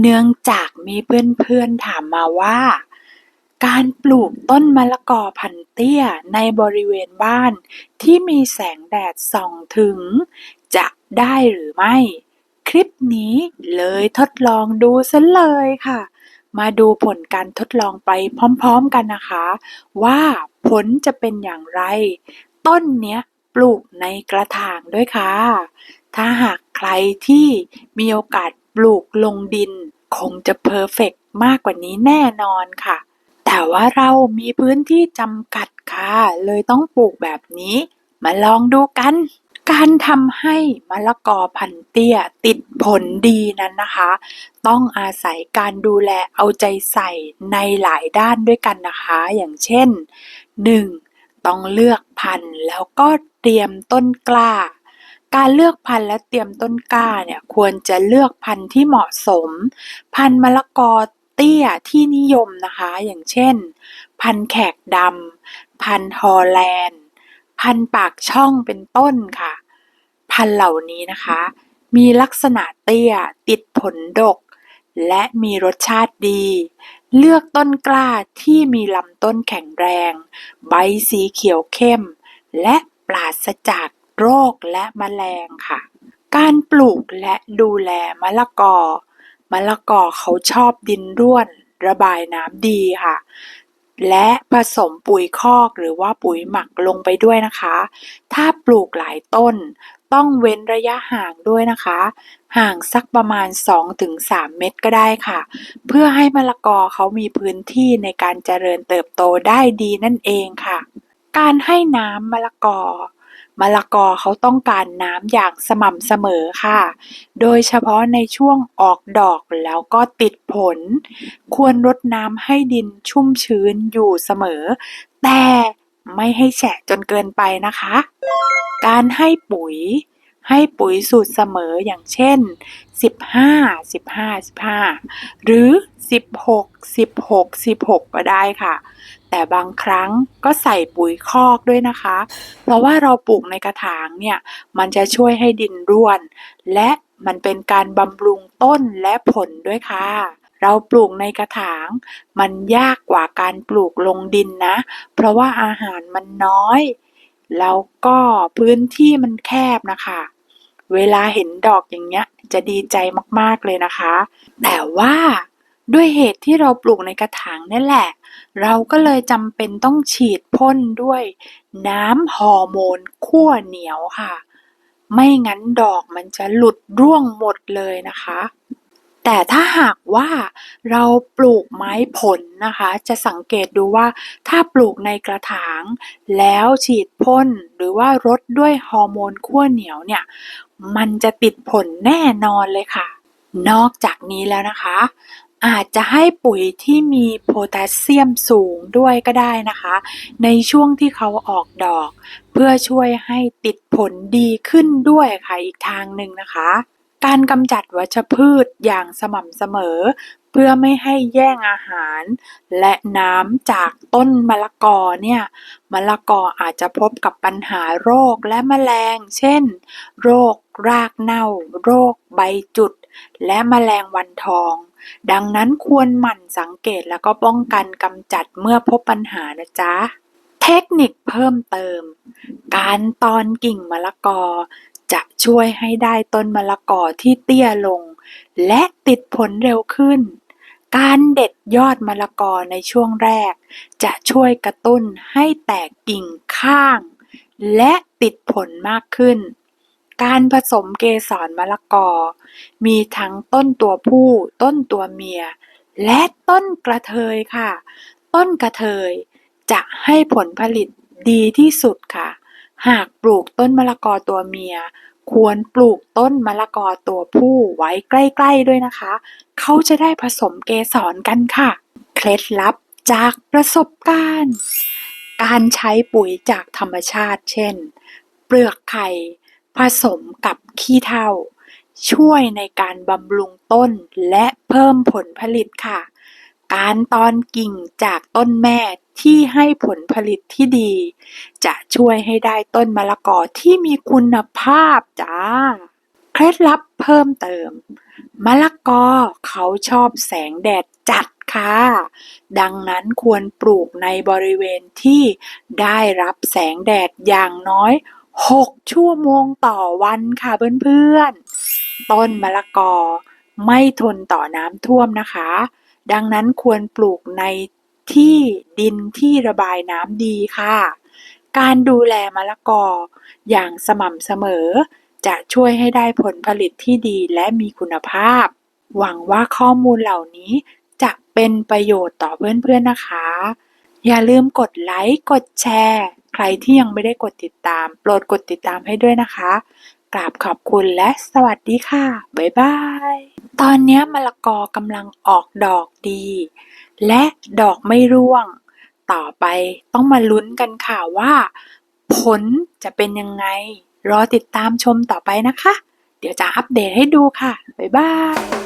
เนื่องจากมีเพื่อนๆถามมาว่า การปลูกต้นมะละกอพันเตี้ยในบริเวณบ้านที่มีแสงแดดส่องถึง จะได้หรือไม่ คลิปนี้เลยทดลองดูซะเลยค่ะ มาดูผลการทดลองไปพร้อมๆกันนะคะ ว่าผลจะเป็นอย่างไร ต้นเนี้ยปลูกในกระถางด้วยค่ะ ถ้าหากใครที่มีโอกาสปลูกลงดิน คงจะเพอร์เฟกต์มากกว่านี้แน่นอนค่ะ แต่ว่าเรามีพื้นที่จำกัดค่ะ เลยต้องปลูกแบบนี้ มาลองดูกัน การทำให้มะละกอพันเตี้ยติดผลดีนั้นนะคะ ต้องอาศัยการดูแลเอาใจใส่ในหลายด้านด้วยกันนะคะ อย่างเช่น 1. ต้องเลือกพันธุ์แล้วก็เตรียมต้นกล้า การเลือกพันธุ์และเตรียมต้นกล้าเนี่ยควรจะเลือกพันธุ์ที่เหมาะสม พันธุ์มะละกอเตี้ยที่นิยมนะคะ อย่างเช่น พันธุ์แขกดำพันธุ์ฮอลแลนด์ พันธุ์ปากช่องเป็นต้นค่ะ พันธุ์เหล่านี้นะคะ มีลักษณะเตี้ยติดผลดก และมีรสชาติดี เลือกต้นกล้าที่มีลำต้นแข็งแรง ใบสีเขียวเข้ม และปราศจาก โรคและแมลงค่ะ การปลูกและดูแลมะละกอ มะละกอเขาชอบดินร่วน ระบายน้ำดีค่ะ และผสมปุ๋ยคอกหรือว่าปุ๋ยหมักลงไปด้วยนะคะ ถ้าปลูกหลายต้น ต้องเว้นระยะห่างด้วยนะคะ ห่างสักประมาณ 2-3 เมตรก็ได้ค่ะ เพื่อให้มะละกอเขามีพื้นที่ในการเจริญเติบโตได้ดีนั่นเองค่ะ การให้น้ำมะละกอ มะละกอเขาต้องการน้ำอย่างสม่ำเสมอค่ะ โดยเฉพาะในช่วงออกดอกแล้วก็ติดผล ควรรดน้ำให้ดินชุ่มชื้นอยู่เสมอ แต่ไม่ให้แฉะจนเกินไปนะคะ การให้ปุ๋ย ให้ปุ๋ยสูตรเสมออย่างเช่น 15 15 15 หรือ 16 16 16 ก็ได้ค่ะ แต่บางครั้งก็ใส่ปุ๋ยคอกด้วยนะคะ เพราะว่าเราปลูกในกระถางเนี่ย มันจะช่วยให้ดินร่วน และมันเป็นการบำรุงต้นและผลด้วยค่ะเราปลูกในกระถาง มันยากกว่าการปลูกลงดินนะ เพราะว่าอาหารมันน้อย แล้วก็พื้นที่มันแคบนะคะ เวลาเห็นดอกอย่างเงี้ยจะดีใจมากๆเลยนะคะ แต่ว่าด้วยเหตุที่เราปลูกในกระถางนี่แหละ เราก็เลยจำเป็นต้องฉีดพ่นด้วย น้ำฮอร์โมนขั้วเหนียวค่ะ ไม่งั้นดอกมันจะหลุดร่วงหมดเลยนะคะ แต่ถ้าหากว่าเราปลูกไม้ผลนะคะ จะสังเกตดูว่าถ้าปลูกในกระถาง แล้วฉีดพ่นหรือว่ารดด้วยฮอร์โมนขั้วเหนียวเนี่ย มันจะติดผลแน่นอนเลยค่ะ นอกจากนี้แล้วนะคะ อาจจะให้ปุ๋ยที่มีโพแทสเซียมสูงด้วยก็ได้นะคะ ในช่วงที่เขาออกดอก เพื่อช่วยให้ติดผลดีขึ้นด้วยค่ะอีกทางหนึ่งนะคะการกำจัดวัชพืชอย่างสม่ำเสมอ เพื่อไม่ให้แย่งอาหารและน้ำจากต้นมะละกอเนี่ย มะละกออาจจะพบกับปัญหาโรคและแมลง เช่น โรครากเน่า โรคใบจุด และแมลงวันทอง ดังนั้นควรหมั่นสังเกตแล้วก็ป้องกันกำจัดเมื่อพบปัญหานะจ๊ะ เทคนิคเพิ่มเติม การตอนกิ่งมะละกอจะช่วยให้ได้ต้นมะละกอที่เตี้ยลง และติดผลเร็วขึ้น การเด็ดยอดมะละกอในช่วงแรก จะช่วยกระตุ้นให้แตกกิ่งข้าง และติดผลมากขึ้น การผสมเกสรมะละกอ มีทั้งต้นตัวผู้ ต้นตัวเมีย และต้นกระเทยค่ะ ต้นกระเทยจะให้ผลผลิตดีที่สุดค่ะ หากปลูกต้นมะละกอตัวเมีย ควรปลูกต้นมะละกอตัวผู้ไว้ใกล้ๆด้วยนะคะ เขาจะได้ผสมเกสรกันค่ะ เคล็ดลับจากประสบการณ์ การใช้ปุ๋ยจากธรรมชาติ เช่น เปลือกไข่ผสมกับขี้เถ้าช่วยในการบำรุงต้นและเพิ่มผลผลิตค่ะ การตอนกิ่งจากต้นแม่ ที่ให้ผลผลิตที่ดี จะช่วยให้ได้ต้นมะละกอที่มีคุณภาพจ้า เคล็ดลับเพิ่มเติม มะละกอเขาชอบแสงแดดจัดค่ะ ดังนั้นควรปลูกในบริเวณที่ได้รับแสงแดดอย่างน้อย 6 ชั่วโมงต่อวันค่ะเพื่อนๆ ต้นมะละกอไม่ทนต่อน้ำท่วมนะคะ ดังนั้นควรปลูกใน ที่ดินที่ระบายน้ำดีค่ะ การดูแลมะละกออย่างสม่ำเสมอ จะช่วยให้ได้ผลผลิตที่ดีและมีคุณภาพ หวังว่าข้อมูลเหล่านี้จะเป็นประโยชน์ต่อเพื่อนๆนะคะ อย่าลืมกดไลค์ กดแชร์ ใครที่ยังไม่ได้กดติดตาม โปรดกดติดตามให้ด้วยนะคะ กราบขอบคุณและสวัสดีค่ะ บ๊ายบาย ตอนนี้มะละกอกำลังออกดอกดี และดอกไม่ร่วง ต่อไปต้องมาลุ้นกันค่ะว่า ผลจะเป็นยังไง รอติดตามชมต่อไปนะคะ เดี๋ยวจะอัปเดตให้ดูค่ะ บ๊ายบาย